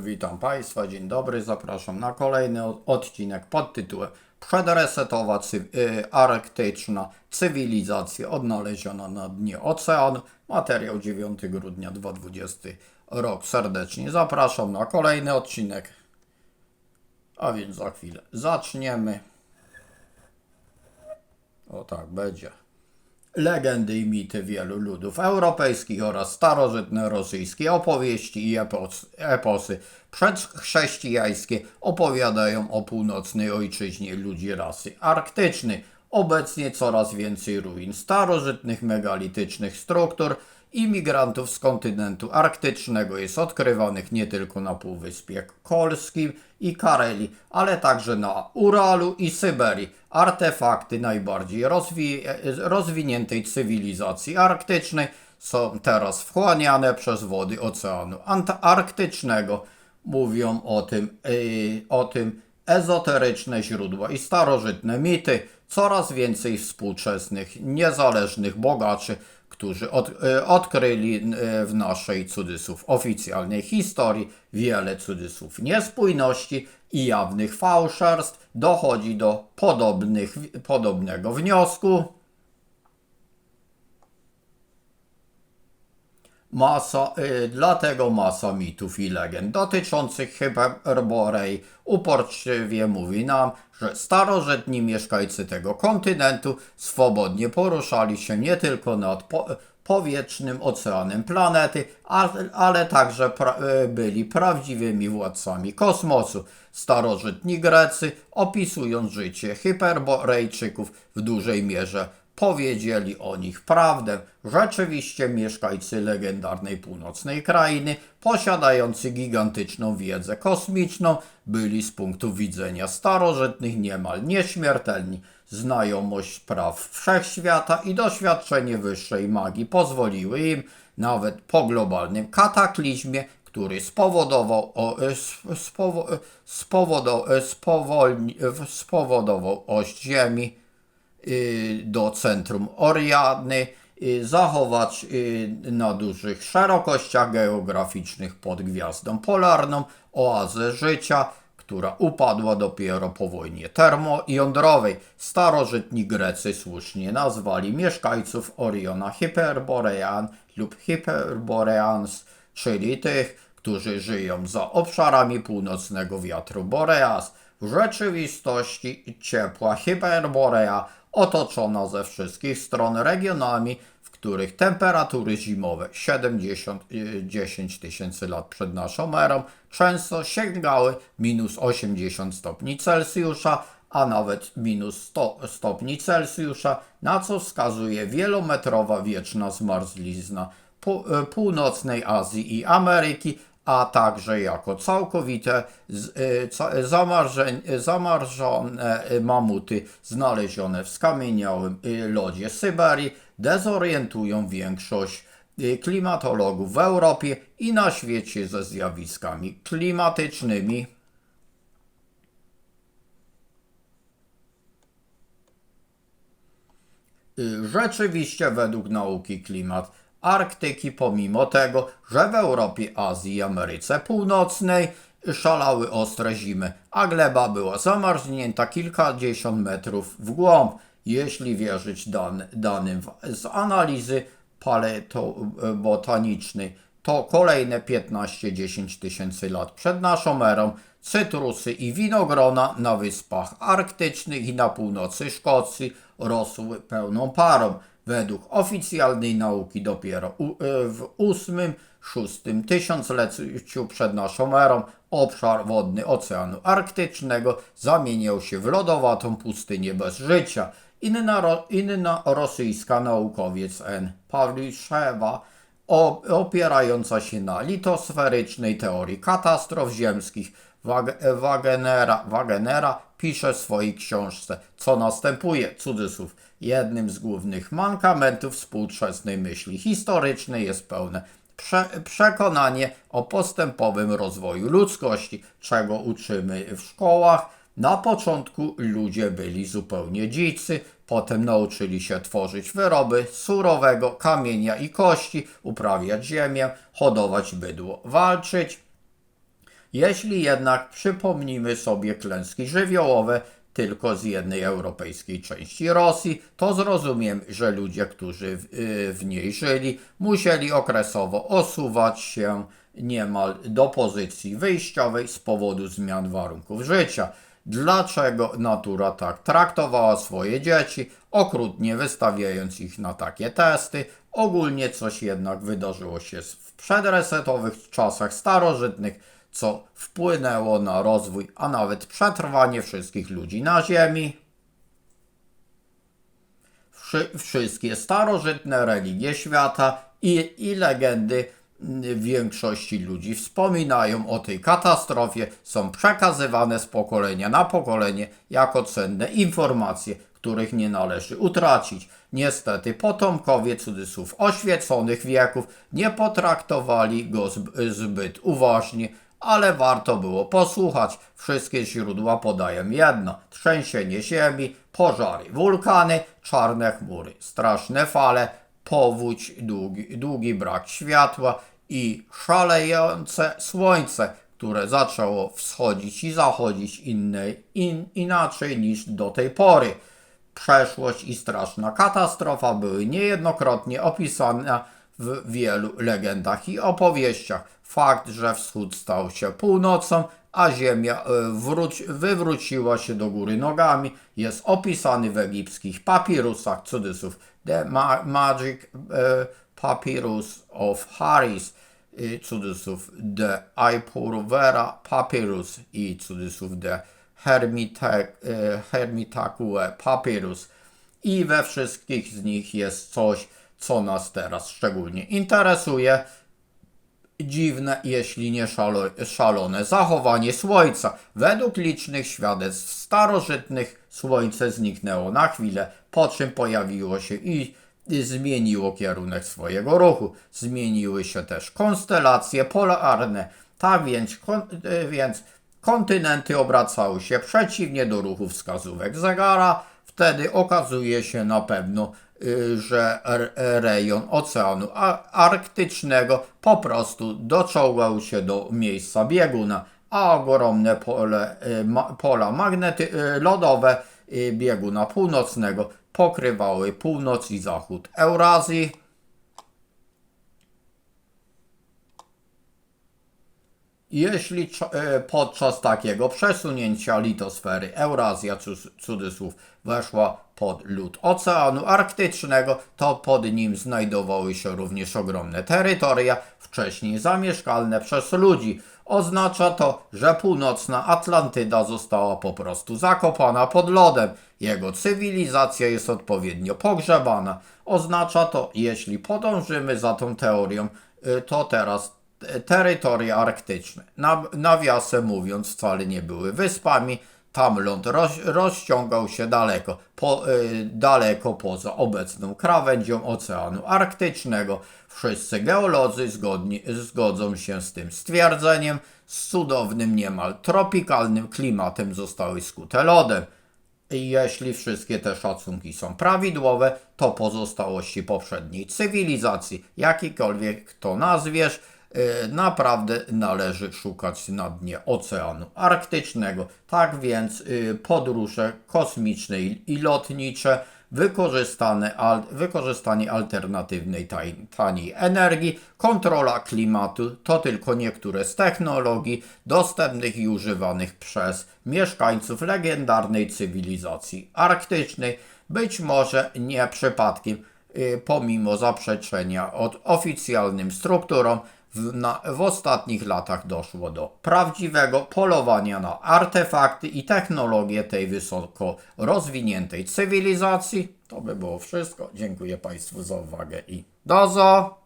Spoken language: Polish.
Witam Państwa, dzień dobry, zapraszam na kolejny odcinek pod tytułem Przedresetowa cy- y, arktyczna cywilizacja odnaleziona na dnie oceanu. Materiał 9 grudnia 2020 rok. Serdecznie zapraszam na kolejny odcinek. A więc za chwilę zaczniemy. O tak będzie. Legendy i mity wielu ludów europejskich oraz starożytne rosyjskie opowieści i epos, eposy przedchrześcijańskie opowiadają o północnej ojczyźnie ludzi rasy arktycznej. Obecnie coraz więcej ruin starożytnych megalitycznych struktur imigrantów z kontynentu arktycznego jest odkrywanych nie tylko na Półwyspie Kolskim i Karelii, ale także na Uralu i Syberii. Artefakty najbardziej rozwi- rozwiniętej cywilizacji arktycznej są teraz wchłaniane przez wody Oceanu Antarktycznego. Mówią o tym, yy, o tym ezoteryczne źródła i starożytne mity. Coraz więcej współczesnych, niezależnych bogaczy, którzy od, y, odkryli y, w naszej cudzysłów oficjalnej historii wiele cudzysłów niespójności i jawnych fałszerstw, dochodzi do podobnych, podobnego wniosku. Masa, y, dlatego masa mitów i legend dotyczących Hyperborei uporczywie mówi nam, że starożytni mieszkańcy tego kontynentu swobodnie poruszali się nie tylko nad po, powietrznym oceanem planety, ale, ale także pra, y, byli prawdziwymi władcami kosmosu. Starożytni Grecy, opisując życie Hyperborejczyków w dużej mierze powiedzieli o nich prawdę. Rzeczywiście mieszkańcy legendarnej północnej krainy, posiadający gigantyczną wiedzę kosmiczną, byli z punktu widzenia starożytnych niemal nieśmiertelni. Znajomość praw wszechświata i doświadczenie wyższej magii pozwoliły im, nawet po globalnym kataklizmie, który spowodował, o, sp- spowo, spowodo, e, spowolni, spowodował oś Ziemi, do centrum Oriady, y, zachować y, na dużych szerokościach geograficznych pod gwiazdą polarną oazę życia, która upadła dopiero po wojnie termojądrowej. Starożytni Grecy słusznie nazwali mieszkańców Oriona Hyperborean lub Hyperboreans, czyli tych, którzy żyją za obszarami północnego wiatru Boreas. W rzeczywistości ciepła Hyperborea otoczona ze wszystkich stron regionami, w których temperatury zimowe 70-10 tysięcy lat przed naszą erą często sięgały minus 80 stopni Celsjusza, a nawet minus 100 stopni Celsjusza, na co wskazuje wielometrowa wieczna zmarzlizna e, północnej Azji i Ameryki, a także jako całkowite y, zamarzone y, mamuty znalezione w skamieniałym y, lodzie Syberii dezorientują większość klimatologów w Europie i na świecie ze zjawiskami klimatycznymi. Rzeczywiście według nauki klimat Arktyki, pomimo tego, że w Europie, Azji i Ameryce Północnej szalały ostre zimy, a gleba była zamarznięta kilkadziesiąt metrów w głąb, jeśli wierzyć dan, danym z analizy paletobotanicznej, to kolejne 15-10 tysięcy lat przed naszą erą cytrusy i winogrona na wyspach arktycznych i na północy Szkocji rosły pełną parą. Według oficjalnej nauki dopiero e, w ósmym, szóstym tysiącleciu przed naszą erą obszar wodny Oceanu Arktycznego zamieniał się w lodowatą pustynię bez życia. Inna, ro, inna rosyjska naukowiec N. Pawliszewa opierająca się na litosferycznej teorii katastrof ziemskich Wagenera, Wagenera pisze w swojej książce, co następuje, cudzysłów, jednym z głównych mankamentów współczesnej myśli historycznej jest pełne prze, przekonanie o postępowym rozwoju ludzkości, czego uczymy w szkołach. Na początku ludzie byli zupełnie dzicy, potem nauczyli się tworzyć wyroby surowego kamienia i kości, uprawiać ziemię, hodować bydło, walczyć Jeśli jednak przypomnimy sobie klęski żywiołowe tylko z jednej europejskiej części Rosji, to zrozumiem, że ludzie, którzy w, y, w niej żyli, musieli okresowo osuwać się niemal do pozycji wyjściowej z powodu zmian warunków życia. Dlaczego natura tak traktowała swoje dzieci, okrutnie wystawiając ich na takie testy? Ogólnie coś jednak wydarzyło się w przedresetowych czasach starożytnych, co wpłynęło na rozwój, a nawet przetrwanie wszystkich ludzi na Ziemi. Wszy, wszystkie starożytne religie świata i, i legendy większości ludzi wspominają o tej katastrofie, są przekazywane z pokolenia na pokolenie jako cenne informacje, których nie należy utracić. Niestety potomkowie cudzysłów oświeconych wieków nie potraktowali go zb- zbyt uważnie, ale warto było posłuchać. Wszystkie źródła podają jedno: trzęsienie ziemi, pożary, wulkany, czarne chmury, straszne fale, powódź, długi, długi brak światła i szalejące słońce, które zaczęło wschodzić i zachodzić innej, in, inaczej niż do tej pory. Przeszłość i straszna katastrofa były niejednokrotnie opisane w wielu legendach i opowieściach. Fakt, że wschód stał się północą, a ziemia e, wróci, wywróciła się do góry nogami, jest opisany w egipskich papirusach, cudzysłów The Ma Magic e, Papyrus of Haris, y, cudzysłów The Ipurvera Papyrus i cudzysłów The Hermite, e, Hermitaque Papyrus. I we wszystkich z nich jest coś, co nas teraz szczególnie interesuje. Dziwne, jeśli nie szalo, szalone zachowanie Słońca. Według licznych świadectw starożytnych Słońce zniknęło na chwilę, po czym pojawiło się i i zmieniło kierunek swojego ruchu. Zmieniły się też konstelacje polarne. Tak więc, kon, e, więc kontynenty obracały się przeciwnie do ruchu wskazówek zegara. Wtedy okazuje się na pewno, y, że rejon Oceanu Arktycznego po prostu doczołgał się do miejsca bieguna, a ogromne pole, y, pola magnety, y, lodowe bieguna północnego pokrywały północ i zachód Eurazji. Jeśli e, podczas takiego przesunięcia litosfery Eurazja, cudzysłów, weszła pod lód Oceanu Arktycznego, to pod nim znajdowały się również ogromne terytoria, wcześniej zamieszkalne przez ludzi. Oznacza to, że północna Atlantyda została po prostu zakopana pod lodem. Jego cywilizacja jest odpowiednio pogrzebana. Oznacza to, jeśli podążymy za tą teorią, y, to teraz te- terytoria arktyczne, na, nawiasem mówiąc, wcale nie były wyspami. Tam ląd roz, rozciągał się daleko, po, y, daleko poza obecną krawędzią Oceanu Arktycznego. Wszyscy geolodzy zgodni, zgodzą się z tym stwierdzeniem. Z cudownym, niemal tropikalnym klimatem zostały skute lodem. Jeśli wszystkie te szacunki są prawidłowe, to pozostałości poprzedniej cywilizacji, jakikolwiek to nazwiesz, naprawdę należy szukać na dnie Oceanu Arktycznego. Tak więc yy, podróże kosmiczne i lotnicze, al, wykorzystanie alternatywnej taniej energii, kontrola klimatu to tylko niektóre z technologii dostępnych i używanych przez mieszkańców legendarnej cywilizacji arktycznej. Być może nie przypadkiem, y, pomimo zaprzeczenia od oficjalnym strukturom, w, na, w ostatnich latach doszło do prawdziwego polowania na artefakty i technologie tej wysoko rozwiniętej cywilizacji. To by było wszystko. Dziękuję Państwu za uwagę i do zo!